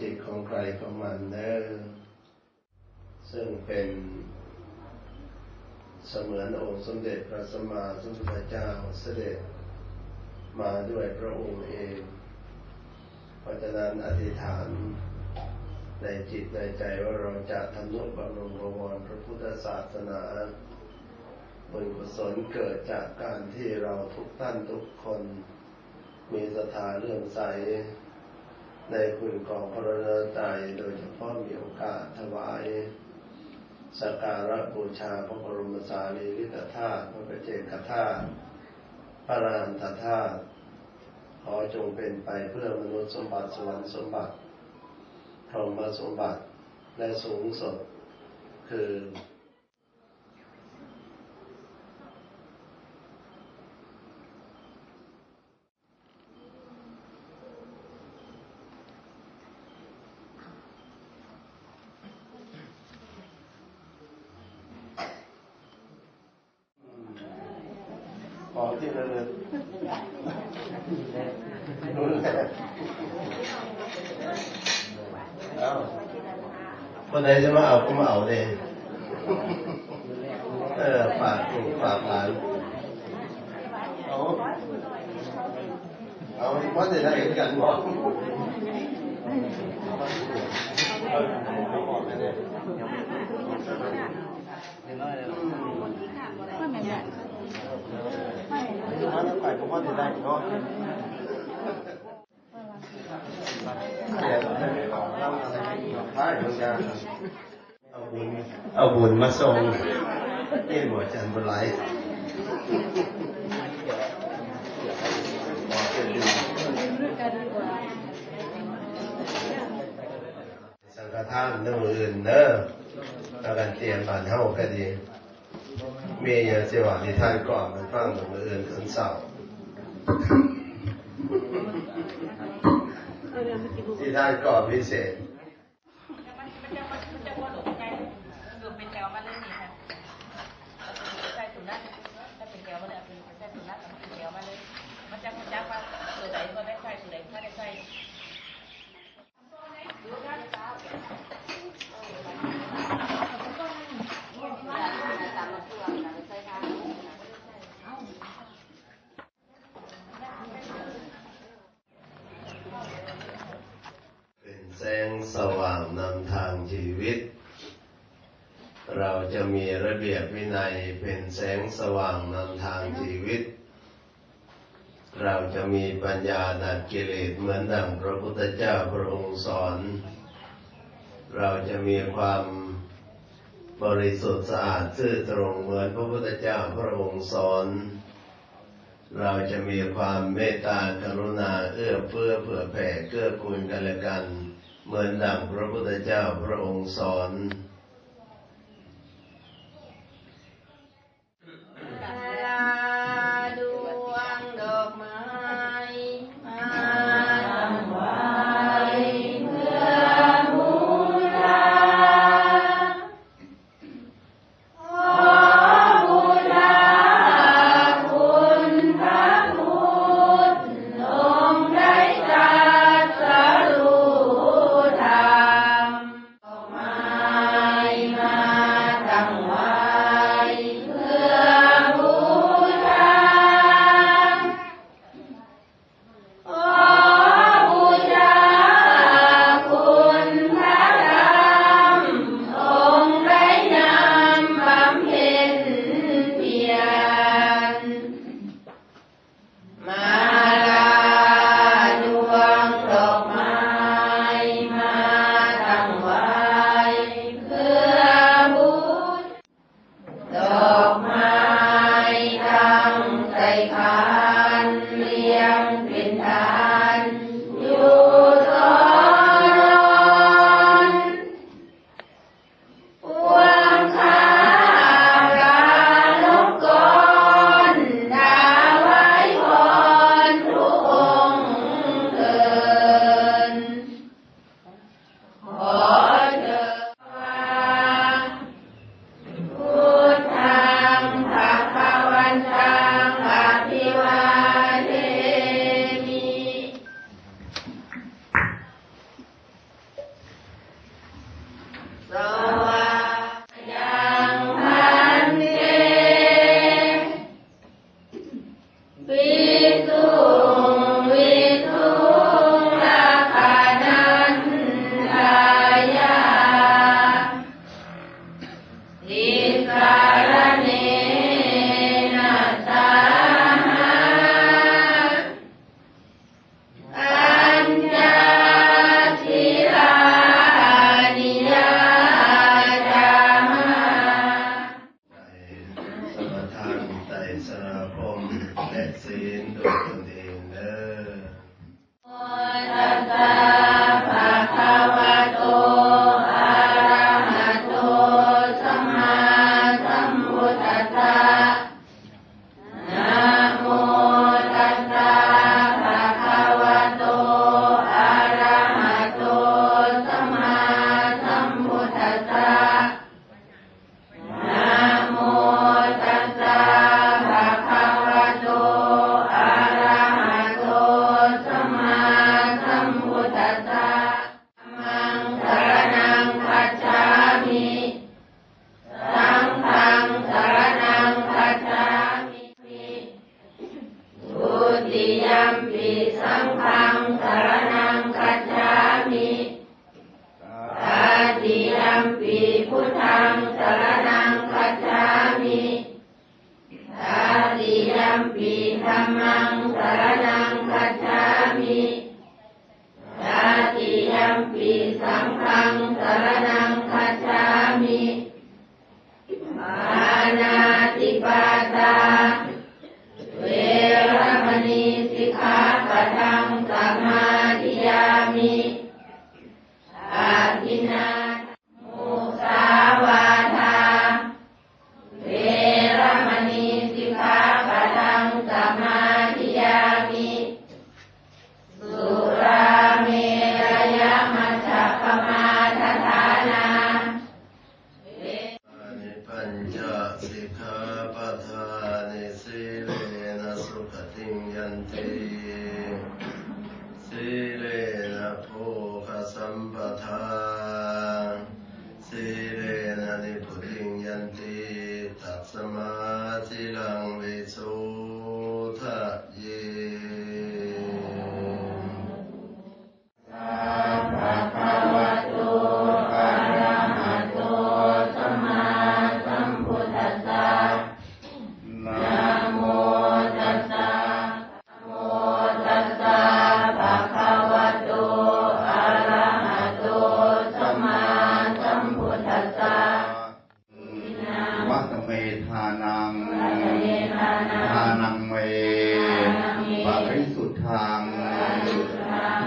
จิตของใครของมันเด้อซึ่งเป็น เสมือนองค์สมเด็จพระสัมมาสัมพุทธเจ้าเสด็จมาด้วยพระองค์เอง เพราะฉะนั้นอธิษฐานในจิตในใจว่าเราจะทำนุบำรุงบวรพระพุทธศาสนาบุญกุศลเกิดจากการที่เราทุกท่านทุกคน มีศรัทธาเลื่อมใส ในคุณของพระรัตนตรัยโดยเฉพาะมีโอกาสถวา สการะบูชาพระบรมสารีริกธาตุพระประเจกธาตุพระรามตธาตุขอจงเป็นไปเพื่อมนุษย์สมบัติสวรรค์สมบัติพรหมสมบัติและสูงสุดคือ ขอที่ระลึกเอาคนไหนจะมาเอาก็มาเอาเลยเออฝากถูกฝากหลานเอาเอาว่าจะได้เห็นกันบอกไปก็ว่าจะได้เนาะ เอาบุญเอาบุญมาส่งนี่หมวจันบุไรสังฆทานเรื่องอื่นเนอะแล้วกันเตรียมบานเท่าก็ดี เมีอย่างเสว่าที่ท่านก่อนมันฟังของอื่นถึงเศร้าที่ท่านก่อนพิเศษ มันจะมันจะว่าหลงใจเกือบเป็นแถวมาเลยนี่ค่ะใช่สุนัขถ้าเป็นแถวมาเลยเป็นใช่สุนัขแต่เป็นแถวมาเลย มันจะมันจะว่าตัวไหนก็ได้ใช่ตัวไหนถ้าได้ใช่ เป็น แสงสว่างนำทางชีวิต เราจะมีระเบียบวินัยเป็นแสงสว่างนำทางชีวิต เราจะมีปัญญาดัดกิเลสเหมือนดังพระพุทธเจ้าพระองค์สอน เราจะมีความบริสุทธิ์สะอาดซื่อตรงเหมือนพระพุทธเจ้าพระองค์สอน เราจะมีความเมตตากรุณาเอื้อเฟื้อเผื่อแผ่เกื้อกูลกันและกัน เหมือนดังพระพุทธเจ้าพระองค์สอน ติสิเลนะโภคสัมปทา ตะวัตเมธานังทานังเมปริสุทธัง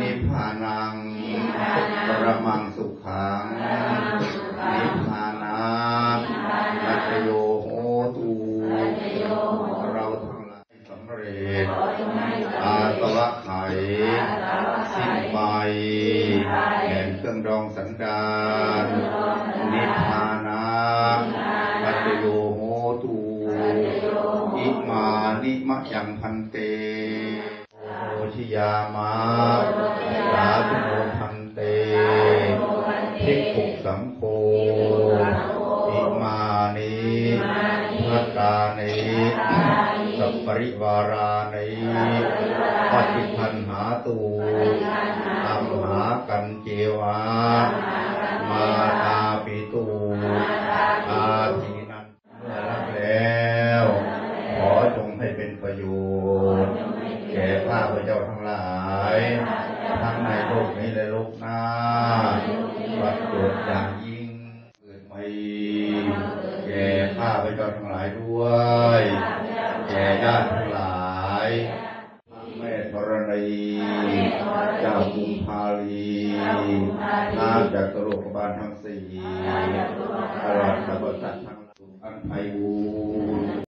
นิพานังประมัง ธิยามาสาธุโมพันเตภิกขุสังโฆอิมานิพระกานิสัพปริวารานิปฏิพันหาตูอัมหากันเจวา 叫什么来着